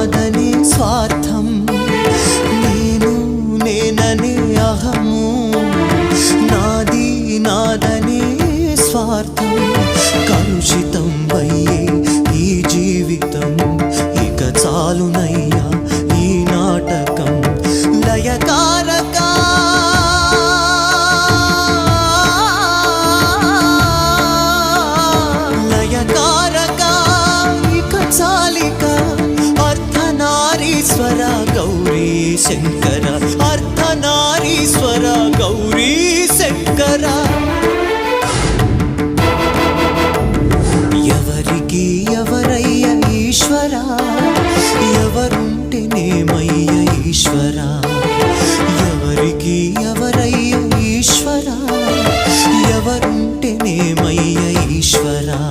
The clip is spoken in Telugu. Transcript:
కాదని స్వార్థం. నేను నేనని అహము. నాది నాదని స్వార్థం. కలుషితం శంకర అర్ధనారీశ్వర గౌరీ శంకర ఎవరికి ఎవరయ్య ఈశ్వర ఎవరుంటేనేమయ్య ఈశ్వర. ఎవరికి ఎవరయ్య ఈశ్వర ఎవరుంటేనేమయ్య ఈశ్వరా.